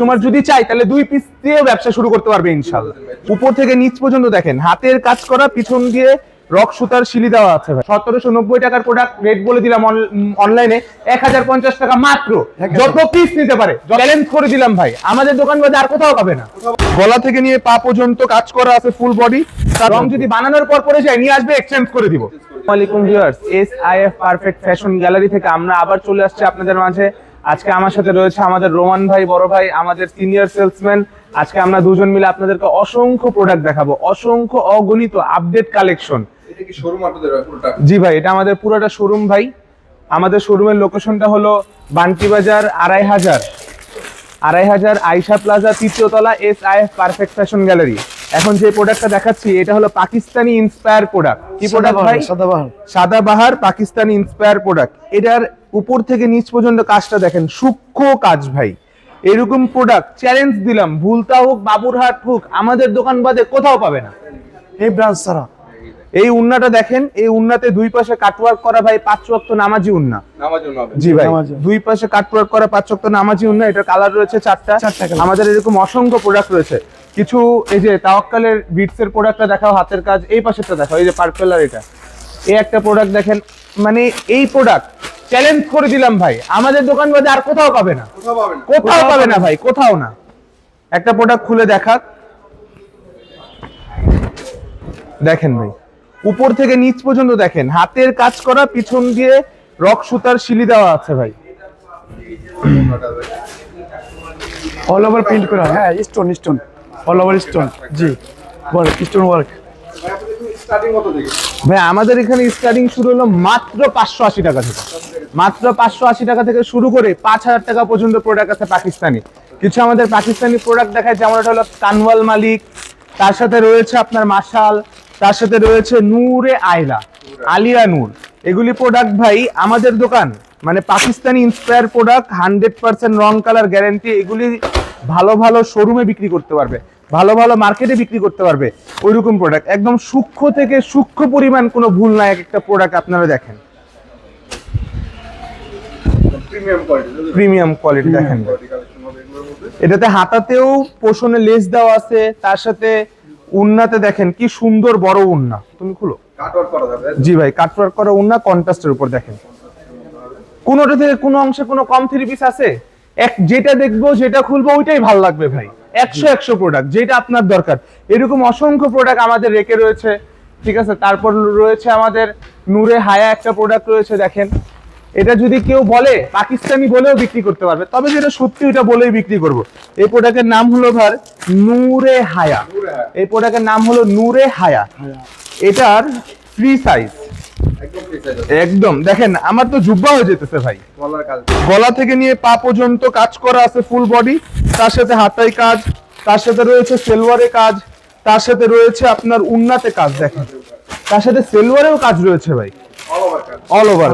তোমার যদি চাই তাহলে দুই পিস দিয়েও ব্যবসা শুরু করতে পারবে ইনশাল্লাহ। উপর থেকে নিচ পর্যন্ত দেখেন হাতের কাজ করা পিছন দিয়ে রক সুতার শিলি দেওয়া আছে ভাই। সতেরোশো নব্বই টাকার প্রোডাক্ট রেট বলে দিলাম অনলাইনে এক হাজার পঞ্চাশ টাকা মাত্র। যত পিস নিতে পারে চ্যালেঞ্জ করে দিলাম ভাই। আমাদের দোকান বাজে আর কোথাও পাবে না। গলা থেকে নিয়ে পা পর্যন্ত কাজ করা আছে ফুল বডি রং যদি বানানোর পর পরে যায় নিয়ে আসবে এক্সচেঞ্জ করে দিব। আসসালামাইকুম viewers S I F Perfect Fashion Gallery থেকে আমরা আবার চলে আসছি আপনাদের মাঝে। আজকে আমার সাথে রয়েছে আমাদের রোমান ভাই বড় ভাই আমাদের সিনিয়র সেলসম্যান আজকে আমরা দুজন মিলে আপনাদেরকে অসংখ্য প্রোডাক্ট দেখাবো অসংখ্য অগণিত আপডেট কালেকশন জি ভাই এটা আমাদের পুরোটা শোরুম ভাই। আমাদের শোরুমের লোকেশনটা হলো বান্টি বাজার আড়াই হাজার। আড়াই হাজার আইসা প্লাজা তৃতীয় তলা S I F perfect fashion gallery এখন যে প্রোডাক্টটা দেখাচ্ছি এটা হলো পাকিস্তানি ইন্সপায়ার প্রোডাক্ট কি প্রোডাক্ট ভাই? সাদাবাহার সাদাবাহার পাকিস্তানি ইন্সপায়ার প্রোডাক্ট এটার উপর থেকে নিচ পর্যন্ত কাজটা দেখেন সূক্ষ্ম কাজ ভাই। এরকম প্রোডাক্ট চ্যালেঞ্জ দিলাম ভুলতা হোক বাবুরহাট হোক আমাদের দোকান বাদে কোথাও পাবে না। এই ব্রাঞ্চ ছাড়া। এই উন্নাটা দেখেন এই উন্নাতে দুই পাশে কাটওয়ার্ক করা ভাই পাঁচ ওয়াক্ত নামাজি উন্না। জি ভাই দুই পাশে কাটওয়ার্ক করা পাঁচ ওয়াক্ত নামাজি উন্না এটার কালার রয়েছে চারটা। চারটা আমাদের এরকম অসংখ্য প্রোডাক্ট রয়েছে। কিছু এই যে তাওয়াক্কালের বিটস এর প্রোডাক্টটা দেখাও হাতের কাজ এই পাশেরটা দেখাও এই যে পার্পল আর এটা এই একটা প্রোডাক্ট দেখেন মানে এই প্রোডাক্ট চ্যালেঞ্জ করে দিলাম ভাই আমাদের দোকান বাজে আর কোথাও পাবে না কোথাও পাবে না ভাই কোথাও না একটা প্রোডাক্ট খুলে দেখাক দেখেন ভাই উপর থেকে নিচ পর্যন্ত দেখেন হাতের কাজ করা পিছন দিয়ে রক সুতার শিলি দেওয়া আছে ভাই অল ওভার প্রিন্ট করা হ্যাঁ stone stone all over stone জি ওয়ার্ক স্টোন ওয়ার্ক ভাই, আমাদের এখানে স্টার্টিং শুরু হলো মাত্র পাঁচশো আশি টাকা থেকে। মাত্র পাঁচশো আশি টাকা থেকে শুরু করে পাঁচ হাজার টাকা পর্যন্ত প্রোডাক্ট আছে পাকিস্তানি। কিছু আমাদের পাকিস্তানি প্রোডাক্ট দেখায়, যেমন এটা হলো কানওয়াল মালিক, তার সাথে রয়েছে আপনার মাশাল, তার সাথে রয়েছে নূরে আয়লা, আলিয়া নূর। এগুলি প্রোডাক্ট ভাই, আমাদের দোকান মানে Pakistani inspire product hundred percent রং কালার গ্যারেন্টি এগুলি ভালো ভালো শোরুমে বিক্রি করতে পারবে। ভালো ভালো মার্কেটে বিক্রি করতে পারবে ওইরকম প্রোডাক্ট একদম সূক্ষ্ম থেকে সূক্ষ্ম পরিমাণ কোনো ভুল নাই এক একটা প্রোডাক্ট আপনারা দেখেন। প্রিমিয়াম কোয়ালিটি দেখেন। এটাতে হাতাতেও পোষণে লেস দেওয়া আছে তার সাথে উন্নাতে দেখেন কি সুন্দর বড় উন্না। তুমি খুলো। জি ভাই কাটওয়ার্ক করা উন্না কন্ট্রাস্টের উপর দেখেন। কোনোটা থেকে কোনো অংশে কোনো কম থ্রি পিস আছে? এক যেটা দেখব যেটা খুলবো ওইটাই ভালো লাগবে ভাই। একশো একশো প্রোডাক্ট যেটা আপনার দরকার। এরকম অসংখ্য প্রোডাক্ট আমাদের রেখে রয়েছে ঠিক আছে? তারপর রয়েছে আমাদের নূরে হায়া একটা প্রোডাক্ট রয়েছে দেখেন। এটা যদি কেউ বলে পাকিস্তানি বলেও বিক্রি করতে পারবে তবে যেটা সত্যি ওটা বলেই বিক্রি করব। এই প্রোডাক্টের নাম হলো ভার নূরে হায়া। এই প্রোডাক্টের নাম হলো নূরে হায়া। এটার ফ্রি সাইজ একদম দেখেন আমার তো জুব্বা হয়ে যেতেছে ভাই। গলা থেকে নিয়ে পা পর্যন্ত কাজ করা আছে ফুল বডি তার সাথে হাতাই কাজ তার সাথে রয়েছে সেলওয়ারে কাজ তার সাথে রয়েছে আপনার উন্নাতে কাজ দেখেন। তার সাথে সেলওয়ারেও কাজ রয়েছে ভাই। অল ওভার কাজ। অল ওভার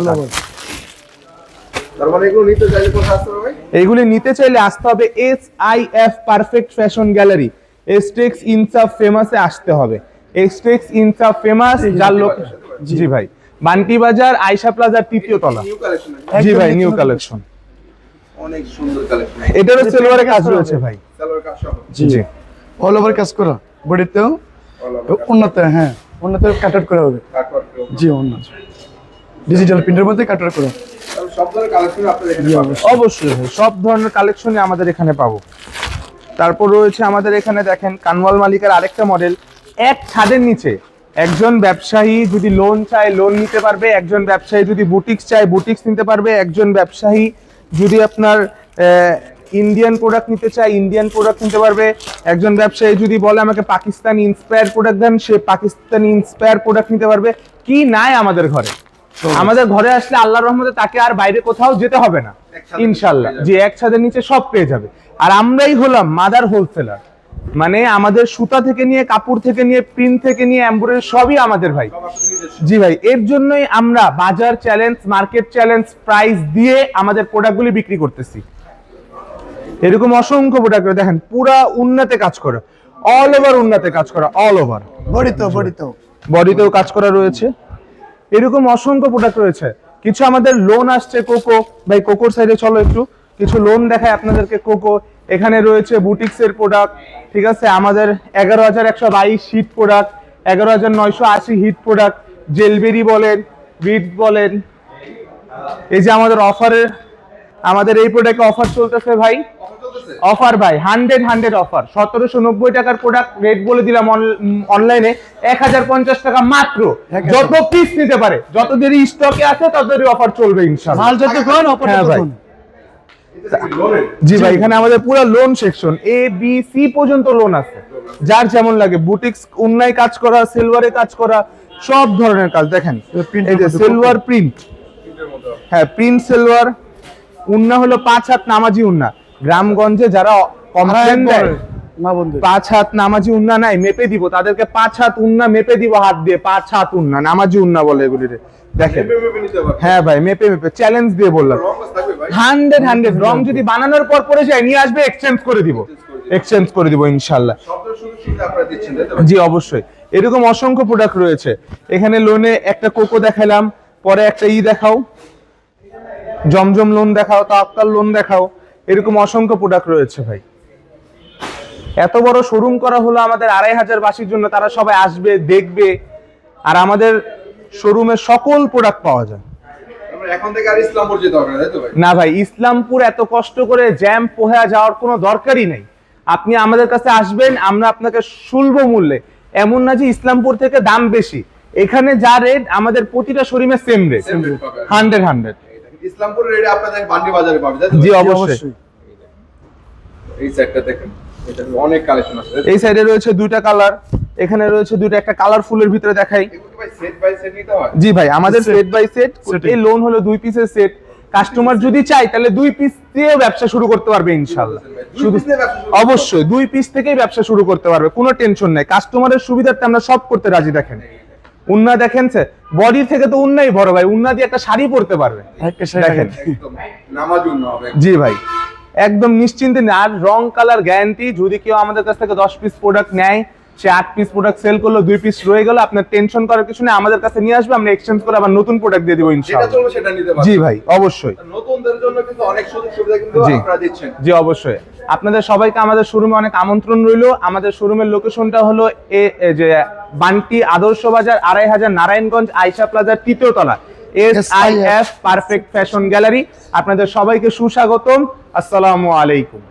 তার মানে নিতে চাইলে আসতে হবে এইগুলি নিতে চাইলে আসতে হবে S I F Perfect Fashion Gallery এস্টেক্স ইনসাফ ফেমাসে আসতে হবে। এস্টেক্স ইনসাফ ফেমাস যার লোক জি ভাই। বান্টি বাজার আয়শা প্লাজার তৃতীয় তলা। জি ভাই নিউ কালেকশন অনেক সুন্দর কালেকশন এটারও সেলওয়ারে কাজ রয়েছে ভাই। সালোয়ার কাজ সহ। জি জি। অল ওভার কাজ করা। বডিতেও উন্নত হ্যাঁ উন্নত কাটার করা হবে। জি উন্নত। ডিজিটাল প্রিন্টের মধ্যে কাটার করা অবশ্যই। সব ধরনের কালেকশনই আমাদের এখানে পাবো। তারপর রয়েছে আমাদের এখানে দেখেন কানওয়াল মালিকের আরেকটা মডেল এক ছাদের নিচে একজন ব্যবসায়ী যদি লোন চায় লোন নিতে পারবে। একজন ব্যবসায়ী যদি বুটিক্স চায় বুটিক্স নিতে পারবে। একজন ব্যবসায়ী যদি আপনার ইন্ডিয়ান প্রোডাক্ট নিতে চায় ইন্ডিয়ান প্রোডাক্ট নিতে পারবে। একজন ব্যবসায়ী যদি বলে আমাকে পাকিস্তানি ইন্সপায়ার প্রোডাক্ট দেন সে পাকিস্তানি ইন্সপায়ার প্রোডাক্ট নিতে পারবে। কি নাই আমাদের ঘরে? আমাদের ঘরে আসলে আল্লাহর রহমতে তাকে আর বাইরে কোথাও যেতে হবে না। ইনশাল্লাহ যে এক ছাদের নিচে সব পেয়ে যাবে। আর আমরাই হলাম মাদার হোলসেলার মানে আমাদের সুতা থেকে নিয়ে কাপড় থেকে নিয়ে প্রিন্ট থেকে নিয়ে এমব্রয়ডারি সবই আমাদের ভাই। জি ভাই এর জন্যই আমরা বাজার চ্যালেঞ্জ মার্কেট চ্যালেঞ্জ প্রাইস দিয়ে আমাদের প্রোডাক্টগুলি বিক্রি করতেছি। এরকম অসংখ্য প্রোডাক্ট দেখেন পুরা উন্নতে কাজ করা। অল ওভার উন্নতে কাজ করা অল ওভার বডিতেও বডিতেও। বডিতেও কাজ করা রয়েছে। এরকম অসংখ্য প্রোডাক্ট রয়েছে। কিছু আমাদের লোন আসছে কোকো ভাই কোকোর সাইডে চলো একটু। কিছু লোন দেখায় আপনাদেরকে কোকো এখানে রয়েছে বুটিক্সের প্রোডাক্ট ঠিক আছে? আমাদের এগারো হাজার একশো বাইশ হিট প্রোডাক্ট এগারো হাজার নয়শো আশি হিট প্রোডাক্ট জেলবেরি বলেন বিট বলেন। এই যে আমাদের অফারের আমাদের এই প্রোডাক্টে অফার চলতেছে ভাই? অফার ভাই হান্ড্রেড হান্ড্রেড অফার সতেরোশো নব্বই টাকার প্রোডাক্ট রেট বলে দিলাম অনলাইনে এক হাজার পঞ্চাশ টাকা মাত্র। যত পিস নিতে পারে যত দেরি স্টকে আছে তত দেরি অফার চলবে ইনশাল্লাহ জি ভাই এখানে আমাদের পুরো lawn section A B C পর্যন্ত লোন আছে। যার যেমন লাগে বুটিক্স উন্নায় কাজ করা সিলভারে কাজ করা সব ধরনের কাজ। দেখেন এই যে সিলভার প্রিন্ট হ্যাঁ প্রিন্ট সিলভার উন্না হলো পাঁচ হাত নামাজি উন্না গ্রামগঞ্জে যারা কমপ্লেন দেয় পাঁচ হাত নামাজি উন্না নাই মেপে দিব। তাদেরকে পাঁচ হাত উন্না মেপে দিব হাত দিয়ে পাঁচ হাত উন্না নামাজি উন্না বলে এগুলিরে। দেখেন। হ্যাঁ ভাই মেপে মেপে। চ্যালেঞ্জ দিয়ে বললাম। হান্ড্রেড হান্ড্রেড রং যদি বানানোর পর পরে যায় নিয়ে আসবে এক্সচেঞ্জ করে দিব। এক্সচেঞ্জ করে দিব। ইনশাল্লাহ? জি অবশ্যই। এরকম অসংখ্য প্রোডাক্ট রয়েছে। এখানে লোনে একটা কোকো দেখালাম পরে একটা ই দেখাও। জমজম লোন দেখাও তাক্কাল লোন দেখাও। এরকম অসংখ্য প্রোডাক্ট রয়েছে ভাই। এত বড় শোরুম করা হলো আমাদের আড়াই হাজার বাসির জন্য তারা সবাই আসবে দেখবে। আর আমাদের শোরুমে সকল প্রোডাক্ট পাওয়া যায়। তারপরে এখন থেকে আর ইসলামপুর যেতে হবে না ভাই? ইসলামপুর এত কষ্ট করে জ্যাম পোহা যাওয়ার কোনো দরকারই নেই। আপনি আমাদের কাছে আসবেন আমরা আপনাকে সুলভ মূল্যে এমন না যে ইসলামপুর থেকে দাম বেশি। এখানে যা রেট আমাদের প্রতিটা শোরুমে সেম রেট। হান্ড্রেড হান্ড্রেড ইসলামপুরের রেটে আপনাদের বান্ডি বাজারে পাবে জি অবশ্যই। এই সেটটা দেখেন অনেক কালেকশন আছে এই সাইডে রয়েছে দুইটা কালার এখানে রয়েছে দুইটা একটা কালারফুলের ভিতরে দেখাই। সেট বাই সেট নিতে হয়? জি ভাই আমাদের সেট বাই সেট এই লোন হলো দুই পিসের সেট কাস্টমার যদি চায় তাহলে দুই পিস দিয়েও ব্যবসা শুরু করতে পারবে ইনশাল্লাহ। শুধু দিয়ে অবশ্যই দুই পিস থেকেই ব্যবসা শুরু করতে পারবে কোনো টেনশন নাই। কাস্টমারের সুবিধার্থে আমরা সব করতে রাজি দেখেন। উন্না দেখেন বডি থেকে তো উন্নাই বড় ভাই উন্না দিয়ে একটা শাড়ি পরতে পারবে। একটা শাড়ি দেখেন। একদম নামাজুন হবে। জি ভাই একদম নিশ্চিন্তে। আর রং কালার গ্যারান্টি যদি কেউ আমাদের কাছ থেকে দশ পিস প্রোডাক্ট নেয় সে আট পিস প্রোডাক্ট সেল করল দুই পিস রয়ে গেল আপনার টেনশন করার কিছু নেই আমাদের কাছে নিয়ে আসবে আমরা এক্সচেঞ্জ করে আবার নতুন প্রোডাক্ট দিয়ে দিব ইনশাআল্লাহ। চলবে সেটা নিতে পারবে জি ভাই অবশ্যই। নতুনদের জন্য কিন্তু অনেক সুযোগ সুবিধা কিন্তু। আপনারা দিচ্ছেন। জি অবশ্যই। আপনাদের সবাইকে আমাদের শোরুমে অনেক আমন্ত্রণ রইল। আমাদের শোরুমের লোকেশনটা হলো এ যে বান্টি আদর্শ বাজার আড়াই হাজার নারায়ণগঞ্জ আইসা প্লাজার তৃতীয় তলা। S I F Perfect Fashion Gallery আপনাদের সবাইকে সুস্বাগতম। আসসালামু আলাইকুম।